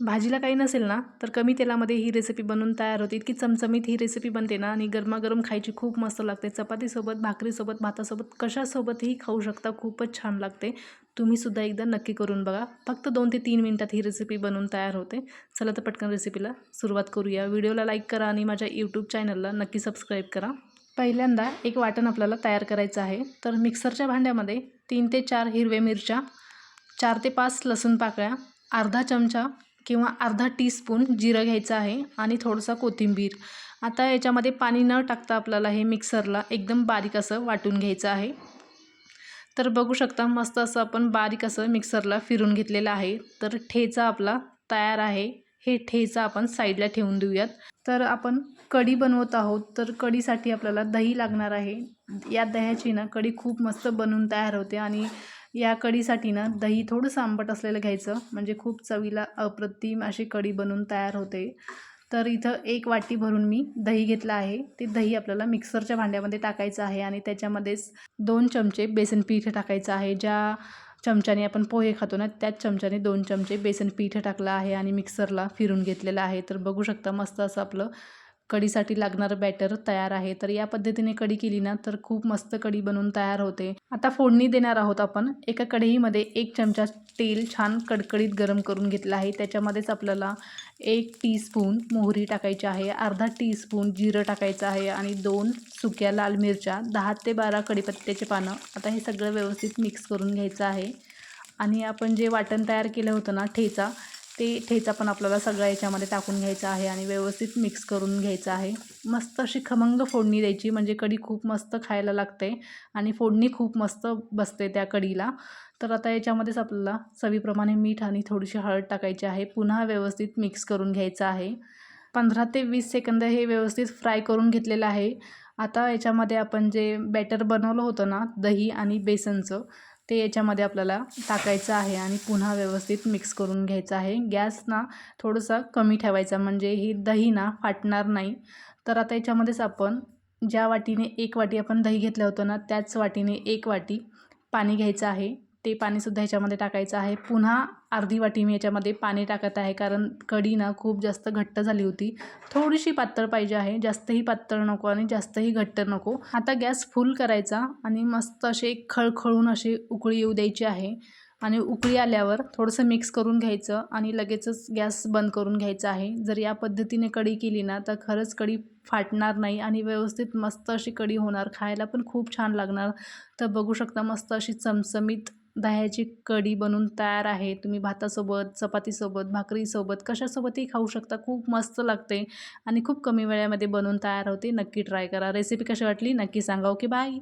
भाजीला काही नसेल ना तर कमी तेलामध्ये ही रेसिपी बनवून तयार होते. इतकी चमचमीत ही रेसिपी बनते ना आणि गरमागरम खायची खूप मस्त लागते. चपातीसोबत भाकरीसोबत भातासोबत कशासोबतही खाऊ शकता. खूपच छान लागते. तुम्हीसुद्धा एकदा नक्की करून बघा. फक्त दोन ते तीन मिनटात ही रेसिपी बनवून तयार होते. चला तर पटकन रेसिपीला सुरुवात करूया. व्हिडिओला लाईक करा आणि माझ्या यूट्यूब चॅनलला नक्की सबस्क्राईब करा. पहिल्यांदा एक वाटण आपल्याला तयार करायचं आहे. तर मिक्सरच्या भांड्यामध्ये तीन ते चार हिरव्या मिरच्या चार ते पाच लसूण पाकळ्या अर्धा चमचा किंवा अर्धा टीस्पून जिरं घ्यायचं आहे आणि थोडंसं कोथिंबीर. आता याच्यामध्ये पाणी न टाकता आपल्याला हे मिक्सरला एकदम बारीक असं वाटून घ्यायचं आहे. तर बघू शकता मस्त असं आपण बारीक असं मिक्सरला फिरून घेतलेलं आहे. तर ठेचा आपला तयार आहे. हे ठेचा आपण साईडला ठेवून देऊयात. तर आपण कढी बनवत आहोत. तर कढीसाठी आपल्याला दही लागणार आहे. या दह्याची ना कढी खूप मस्त बनवून तयार होते आणि या कढीसाठी ना दही थोडंसं आंबट असलेलं घ्यायचं. म्हणजे खूप चवीला अप्रतिम अशी कढी बनवून तयार होते. तर इथं एक वाटी भरून मी दही घेतलं आहे. ते दही आपल्याला मिक्सरच्या भांड्यामध्ये टाकायचं आहे आणि त्याच्यामध्येच दोन चमचे बेसन पीठ टाकायचं आहे. ज्या चमच्याने आपण पोहे खातो ना त्याच चमच्याने दोन चमचे बेसन पीठ टाकलं आहे आणि मिक्सरला फिरून घेतलेलं आहे. तर बघू शकता मस्त असं आपलं कढीसाठी लागणारं बॅटर तयार आहे. तर या पद्धतीने कढी केली ना तर खूप मस्त कढी बनवून तयार होते. आता फोडणी देणार आहोत आपण. एका कढईमध्ये एक चमचा तेल छान कडकडीत गरम करून घेतलं आहे. त्याच्यामध्येच आपल्याला एक टीस्पून मोहरी टाकायची आहे अर्धा टीस्पून जिरं टाकायचं आहे आणि दोन सुक्या लाल मिरच्या दहा ते बारा कढीपत्त्याचे पानं. आता हे सगळं व्यवस्थित मिक्स करून घ्यायचं आहे. आणि आपण जे वाटण तयार केलं होतं ना ठेचा ते ठेचा पण आपल्याला सगळ्या याच्यामध्ये टाकून घ्यायचा आहे आणि व्यवस्थित मिक्स करून घ्यायचं आहे. मस्त अशी खमंग फोडणी द्यायची म्हणजे कढी खूप मस्त खायला लागते आणि फोडणी खूप मस्त बसते त्या कढीला. तर आता याच्यामध्येच आपल्याला चवीप्रमाणे मीठ आणि थोडीशी हळद टाकायची आहे. पुन्हा व्यवस्थित मिक्स करून घ्यायचं आहे. पंधरा ते वीस सेकंद हे व्यवस्थित फ्राय करून घेतलेलं आहे. आता याच्यामध्ये आपण जे बॅटर बनवलं होतं ना दही आणि बेसनचं ते याच्यामध्ये आपल्याला टाकायचं आहे आणि पुन्हा व्यवस्थित मिक्स करून घ्यायचं आहे. गॅस ना थोडंसं कमी ठेवायचा म्हणजे ही दही ना फाटणार नाही. तर आता याच्यामध्येच आपण ज्या वाटीने एक वाटी आपण दही घेतलं होतं ना त्याच वाटीने एक वाटी पाणी घ्यायचं आहे. ते पाणीसुद्धा ह्याच्यामध्ये टाकायचं आहे. पुन्हा अर्धी वाटी मी याच्यामध्ये पाणी टाकत आहे कारण कढी ना खूप जास्त घट्ट झाली होती. थोडीशी पातळ पाहिजे आहे जास्तही पातळ नको आणि जास्तही घट्ट नको. आता गॅस फुल करायचा आणि मस्त असे खळखळून अशी उकळी येऊ द्यायची आहे. आणि उकळी आल्यावर थोडंसं मिक्स करून घ्यायचं आणि लगेचच गॅस बंद करून घ्यायचा आहे. जर या पद्धतीने कढी केली ना तर खरंच कढी फाटणार नाही आणि व्यवस्थित मस्त अशी कढी होणार. खायला पण खूप छान लागणार. तर बघू शकता मस्त अशी चमचमीत दह्याची कढी बनवून तयार आहे. तुम्ही भातासोबत चपातीसोबत भाकरीसोबत कशासोबतही खाऊ शकता. खूप मस्त लागते आणि खूप कमी वेळामध्ये बनवून तयार होते. नक्की ट्राय करा. रेसिपी कशी वाटली? नक्की सांगा. Okay bye